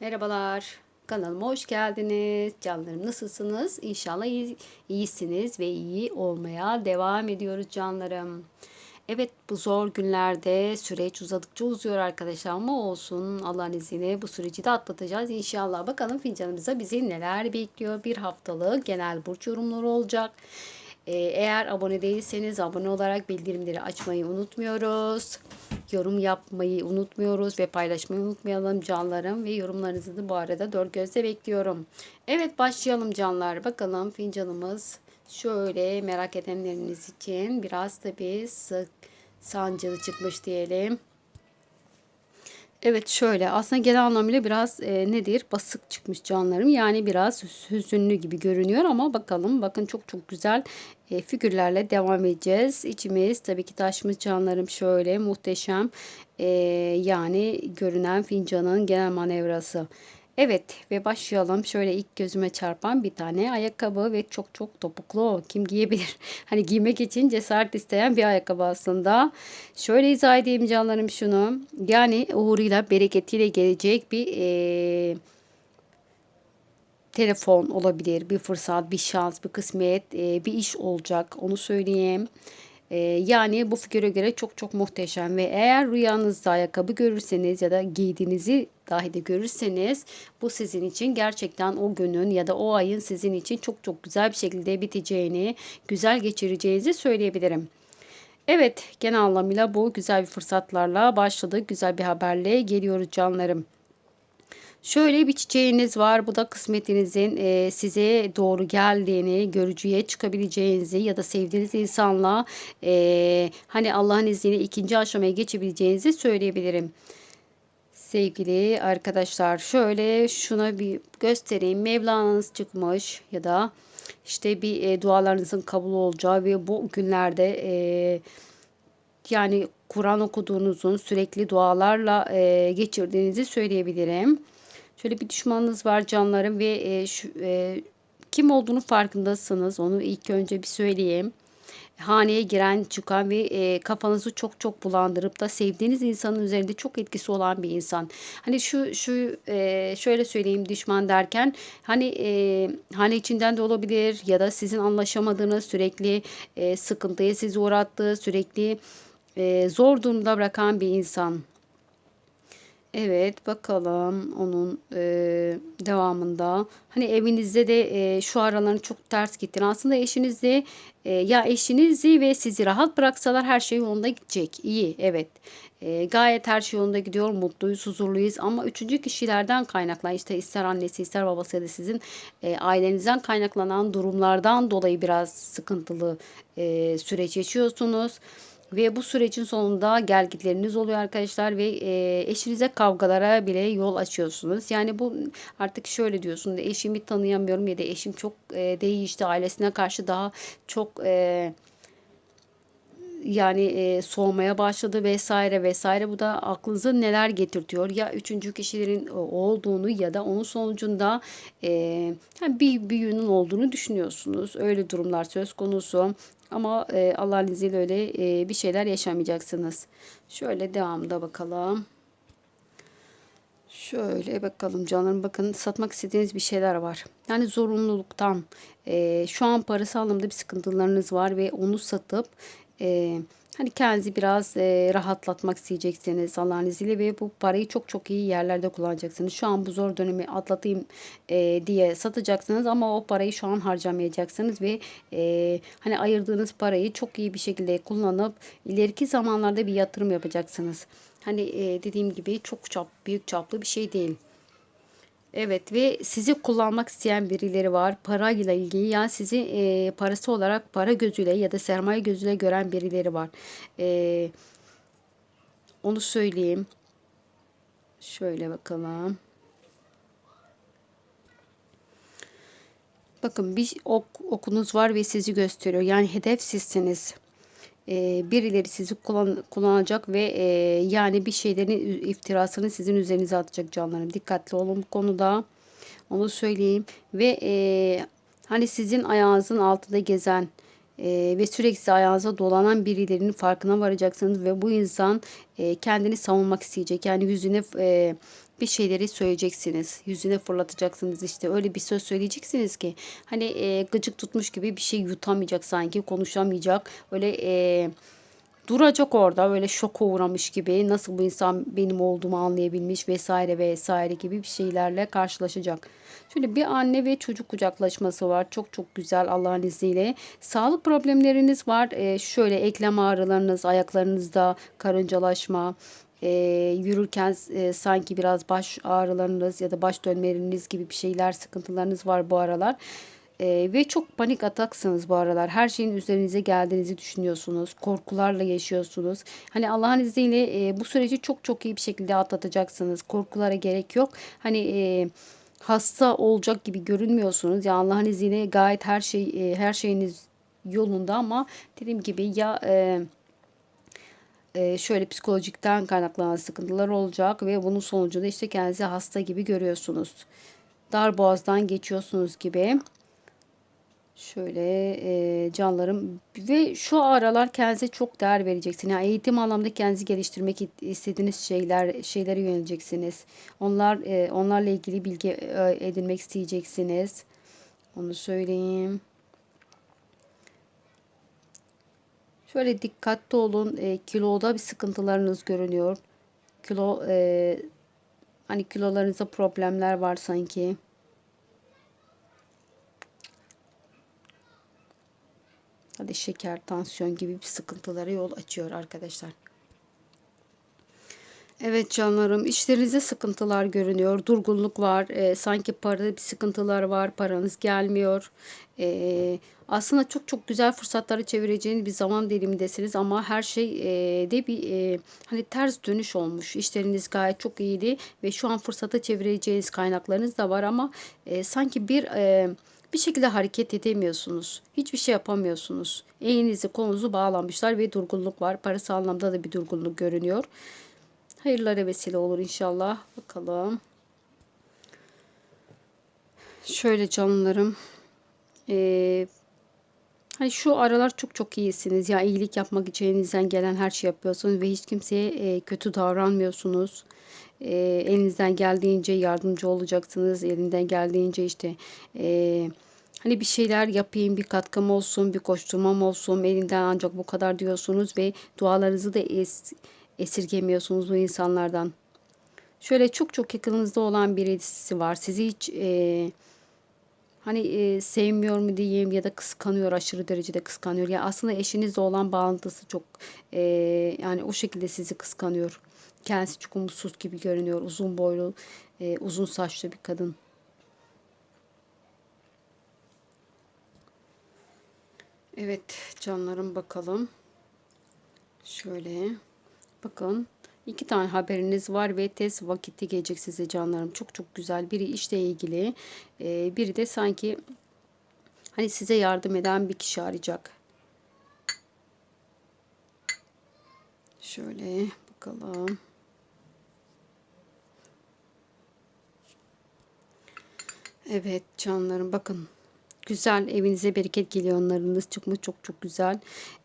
Merhabalar. Kanalıma hoş geldiniz. Canlarım nasılsınız? İnşallah iyi, iyisiniz ve iyi olmaya devam ediyoruz canlarım. Evet bu zor günlerde süreç uzadıkça uzuyor arkadaşlar ama olsun Allah'ın izniyle bu süreci de atlatacağız inşallah. Bakalım fincanımıza bizi neler bekliyor. Bir haftalık genel burç yorumları olacak. Ee, eğer abone değilseniz abone olarak bildirimleri açmayı unutmuyoruz. Yorum yapmayı unutmuyoruz ve paylaşmayı unutmayalım canlarım. Ve yorumlarınızı da bu arada dört gözle bekliyorum. Evet başlayalım canlar. Bakalım fincanımız şöyle merak edenleriniz için biraz tabi sık sancılı çıkmış diyelim. Evet şöyle. Aslında genel anlamıyla biraz e, nedir? Basık çıkmış canlarım. Yani biraz hüzünlü gibi görünüyor ama bakalım. Bakın çok çok güzel e, figürlerle devam edeceğiz. İçimiz tabii ki taşmış canlarım şöyle. Muhteşem e, yani görünen fincanın genel manevrası. Evet ve başlayalım. Şöyle ilk gözüme çarpan bir tane ayakkabı ve çok çok topuklu. Kim giyebilir? Hani giymek için cesaret isteyen bir ayakkabı aslında. Şöyle izah edeyim canlarım şunu. Yani uğruyla bereketiyle gelecek bir e, telefon olabilir. Bir fırsat, bir şans, bir kısmet, e, bir iş olacak. Onu söyleyeyim. Ee, yani bu figüre göre çok çok muhteşem ve eğer rüyanızda ayakkabı görürseniz ya da giydiğinizi dahi de görürseniz bu sizin için gerçekten o günün ya da o ayın sizin için çok çok güzel bir şekilde biteceğini, güzel geçireceğinizi söyleyebilirim. Evet, genel anlamıyla bu güzel bir fırsatlarla başladık. Güzel bir haberle geliyoruz canlarım. Şöyle bir çiçeğiniz var. Bu da kısmetinizin e, size doğru geldiğini, görücüye çıkabileceğinizi ya da sevdiğiniz insanla e, hani Allah'ın izniyle ikinci aşamaya geçebileceğinizi söyleyebilirim. Sevgili arkadaşlar şöyle şuna bir göstereyim. Mevlana'nız çıkmış ya da işte bir e, dualarınızın kabul olacağı ve bu günlerde e, yani Kur'an okuduğunuzun sürekli dualarla e, geçirdiğinizi söyleyebilirim. Şöyle bir düşmanınız var canlarım ve e, şu, e, kim olduğunu farkındasınız. Onu ilk önce bir söyleyeyim. Haneye giren çıkan ve e, kafanızı çok çok bulandırıp da sevdiğiniz insanın üzerinde çok etkisi olan bir insan. Hani şu şu e, şöyle söyleyeyim düşman derken hani e, hane içinden de olabilir ya da sizin anlaşamadığınız sürekli e, sıkıntıya sizi uğrattığı sürekli e, zor durumda bırakan bir insan. Evet bakalım onun e, devamında. Hani evinizde de e, şu araların çok ters gittin. Aslında eşinizle e, ya eşinizi ve sizi rahat bıraksalar her şey yolunda gidecek. İyi evet. E, gayet her şey yolunda gidiyor. Mutluyuz, huzurluyuz. Ama üçüncü kişilerden kaynaklanan işte ister annesi ister babası ya da sizin e, ailenizden kaynaklanan durumlardan dolayı biraz sıkıntılı e, süreç yaşıyorsunuz. Ve bu sürecin sonunda gelgitleriniz oluyor arkadaşlar ve e, eşinize kavgalara bile yol açıyorsunuz. Yani bu artık şöyle diyorsun eşimi tanıyamıyorum ya da eşim çok e, değişti ailesine karşı daha çok e, yani e, soğumaya başladı vesaire vesaire. Bu da aklınıza neler getirtiyor? Ya üçüncü kişilerin olduğunu ya da onun sonucunda e, yani bir büyünün olduğunu düşünüyorsunuz. Öyle durumlar söz konusu. Ama e, Allah'ın izniyle öyle e, bir şeyler yaşamayacaksınız. Şöyle devamda bakalım. Şöyle bakalım canlarım bakın satmak istediğiniz bir şeyler var. Yani zorunluluktan e, şu an parası alımda bir sıkıntılarınız var ve onu satıp e, Hani kendinizi biraz e, rahatlatmak isteyeceksiniz Allah'ın izniyle ve bu parayı çok çok iyi yerlerde kullanacaksınız. Şu an bu zor dönemi atlatayım e, diye satacaksınız ama o parayı şu an harcamayacaksınız ve e, hani ayırdığınız parayı çok iyi bir şekilde kullanıp ileriki zamanlarda bir yatırım yapacaksınız. Hani e, dediğim gibi çok çap, büyük çaplı bir şey değil. Evet ve sizi kullanmak isteyen birileri var. Parayla ilgili yani sizi e, parası olarak para gözüyle ya da sermaye gözüyle gören birileri var. E, onu söyleyeyim. Şöyle bakalım. Bakın bir ok, okunuz var ve sizi gösteriyor. Yani hedef sizsiniz e, birileri sizi kullan, kullanacak ve e, yani bir şeylerin iftirasını sizin üzerinize atacak canlarım. Dikkatli olun bu konuda. Onu söyleyeyim. Ve e, hani sizin ayağınızın altında gezen e, ve sürekli ayağınıza dolanan birilerinin farkına varacaksınız ve bu insan e, kendini savunmak isteyecek. Yani yüzüne e, bir şeyleri söyleyeceksiniz. Yüzüne fırlatacaksınız işte. Öyle bir söz söyleyeceksiniz ki hani e, gıcık tutmuş gibi bir şey yutamayacak sanki. Konuşamayacak. Öyle e, duracak orada böyle şoka uğramış gibi nasıl bu insan benim olduğumu anlayabilmiş vesaire vesaire gibi bir şeylerle karşılaşacak. Şöyle bir anne ve çocuk kucaklaşması var. Çok çok güzel Allah'ın izniyle. Sağlık problemleriniz var. Ee, şöyle eklem ağrılarınız, ayaklarınızda karıncalaşma, e, yürürken e, sanki biraz baş ağrılarınız ya da baş dönmeleriniz gibi bir şeyler, sıkıntılarınız var bu aralar. Ee, ve çok panik ataksınız bu aralar. Her şeyin üzerinize geldiğinizi düşünüyorsunuz. Korkularla yaşıyorsunuz. Hani Allah'ın izniyle e, bu süreci çok çok iyi bir şekilde atlatacaksınız. Korkulara gerek yok. Hani e, hasta olacak gibi görünmüyorsunuz. Ya Allah'ın izniyle gayet her şey e, her şeyiniz yolunda ama dediğim gibi ya e, e, şöyle psikolojikten kaynaklanan sıkıntılar olacak ve bunun sonucunda işte kendinizi hasta gibi görüyorsunuz. Dar boğazdan geçiyorsunuz gibi. Şöyle e, canlarım ve şu aralar kendinize çok değer vereceksiniz. Yani eğitim anlamda kendinizi geliştirmek istediğiniz şeyler şeylere yöneleceksiniz. Onlar e, onlarla ilgili bilgi e, edinmek isteyeceksiniz. Onu söyleyeyim. Şöyle dikkatli olun. E, kiloda bir sıkıntılarınız görünüyor. Kilo e, hani kilolarınızda problemler var sanki. Hadi şeker, tansiyon gibi bir sıkıntılara yol açıyor arkadaşlar. Evet canlarım işlerinizde sıkıntılar görünüyor. Durgunluk var. E, sanki parada bir sıkıntılar var. Paranız gelmiyor. E, aslında çok çok güzel fırsatları çevireceğiniz bir zaman dilimindesiniz ama her şey e, de bir e, hani ters dönüş olmuş. İşleriniz gayet çok iyiydi ve şu an fırsata çevireceğiniz kaynaklarınız da var ama e, sanki bir e, bir şekilde hareket edemiyorsunuz. Hiçbir şey yapamıyorsunuz. Elinizi kolunuzu bağlamışlar ve durgunluk var. Parası anlamda da bir durgunluk görünüyor. Hayırlara vesile olur inşallah. Bakalım. Şöyle canlarım. Ee, hani şu aralar çok çok iyisiniz. Ya iyilik yapmak için elinizden gelen her şey yapıyorsunuz ve hiç kimseye e, kötü davranmıyorsunuz. E, elinizden geldiğince yardımcı olacaksınız. Elinden geldiğince işte e, hani bir şeyler yapayım, bir katkım olsun, bir koşturmam olsun. Elinden ancak bu kadar diyorsunuz ve dualarınızı da esirgemiyorsunuz bu insanlardan. Şöyle çok çok yakınınızda olan birisi var. Sizi hiç e, hani e, sevmiyor mu diyeyim ya da kıskanıyor aşırı derecede kıskanıyor. Ya yani aslında eşinizle olan bağlantısı çok e, yani o şekilde sizi kıskanıyor. Kendisi çok umutsuz gibi görünüyor. Uzun boylu, e, uzun saçlı bir kadın. Evet canlarım bakalım. Şöyle bakın iki tane haberiniz var ve tez vakiti gelecek size canlarım. Çok çok güzel. Biri işle ilgili. E, biri de sanki hani size yardım eden bir kişi arayacak. Şöyle bakalım. Evet canlarım bakın güzel evinize bereket geliyor onlarınız çıkmış çok çok güzel.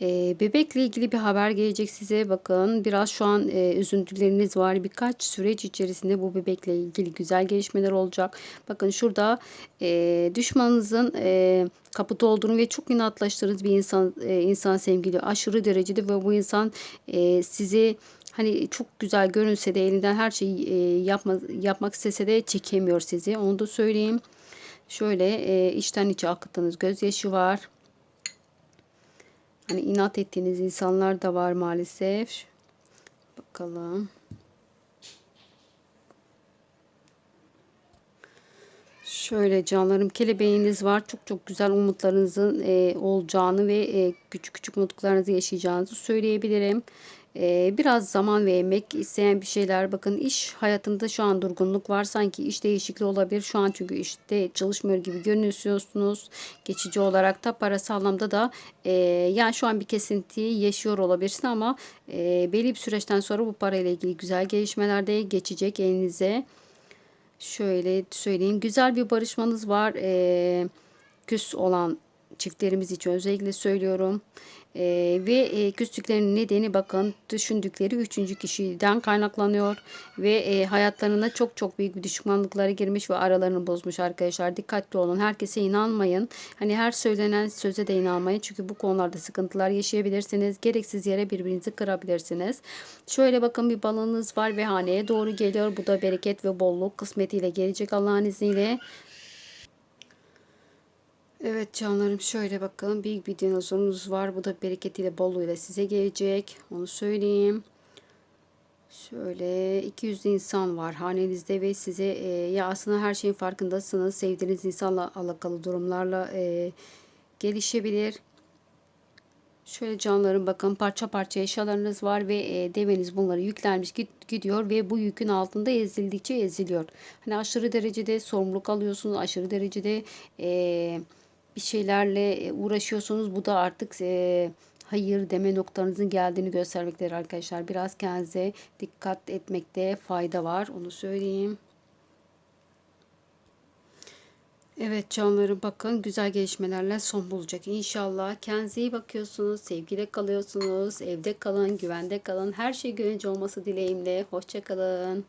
Ee, bebekle ilgili bir haber gelecek size bakın biraz şu an e, üzüntüleriniz var birkaç süreç içerisinde bu bebekle ilgili güzel gelişmeler olacak. Bakın şurada e, düşmanınızın e, kapıda olduğunu ve çok inatlaştığınız bir insan e, insan sevgili aşırı derecede ve bu insan e, sizi hani çok güzel görünse de elinden her şeyi e, yapma, yapmak istese de çekemiyor sizi. Onu da söyleyeyim. Şöyle e, içten içe akıttığınız gözyaşı var. Hani inat ettiğiniz insanlar da var maalesef. Bakalım. Şöyle canlarım kelebeğiniz var. Çok çok güzel umutlarınızın e, olacağını ve e, küçük küçük mutluluklarınızı yaşayacağınızı söyleyebilirim. Ee, biraz zaman ve emek isteyen bir şeyler. Bakın iş hayatında şu an durgunluk var. Sanki iş değişikliği olabilir. Şu an çünkü işte çalışmıyor gibi görünüyorsunuz. Geçici olarak da parası anlamda da e, yani şu an bir kesintiyi yaşıyor olabilirsin ama e, belli bir süreçten sonra bu parayla ilgili güzel gelişmeler de geçecek elinize. Şöyle söyleyeyim. Güzel bir barışmanız var. E, küs olan çiftlerimiz için özellikle söylüyorum. Ee, ve e, küslüklerin nedeni bakın düşündükleri üçüncü kişiden kaynaklanıyor ve e, hayatlarına çok çok büyük bir düşmanlıklara girmiş ve aralarını bozmuş arkadaşlar. Dikkatli olun. Herkese inanmayın. Hani her söylenen söze de inanmayın. Çünkü bu konularda sıkıntılar yaşayabilirsiniz. Gereksiz yere birbirinizi kırabilirsiniz. Şöyle bakın bir balığınız var ve haneye doğru geliyor. Bu da bereket ve bolluk kısmetiyle gelecek Allah'ın izniyle. Evet canlarım şöyle bakın büyük bir dinozorunuz var. Bu da bereketiyle bolluğuyla size gelecek. Onu söyleyeyim. Şöyle 200 insan var hanenizde ve size e, ya aslında her şeyin farkındasınız. Sevdiğiniz insanla alakalı durumlarla e, gelişebilir. Şöyle canlarım bakın parça parça eşyalarınız var ve e, deveniz bunları yüklenmiş gidiyor ve bu yükün altında ezildikçe eziliyor. Hani aşırı derecede sorumluluk alıyorsunuz, aşırı derecede e, bir şeylerle e, uğraşıyorsunuz. Bu da artık e, hayır deme noktanızın geldiğini göstermektedir arkadaşlar. Biraz kendinize dikkat etmekte fayda var. Onu söyleyeyim. Evet canlarım bakın güzel gelişmelerle son bulacak inşallah. Kendinize iyi bakıyorsunuz, sevgiyle kalıyorsunuz, evde kalın, güvende kalın. Her şey gönlünce olması dileğimle. Hoşçakalın.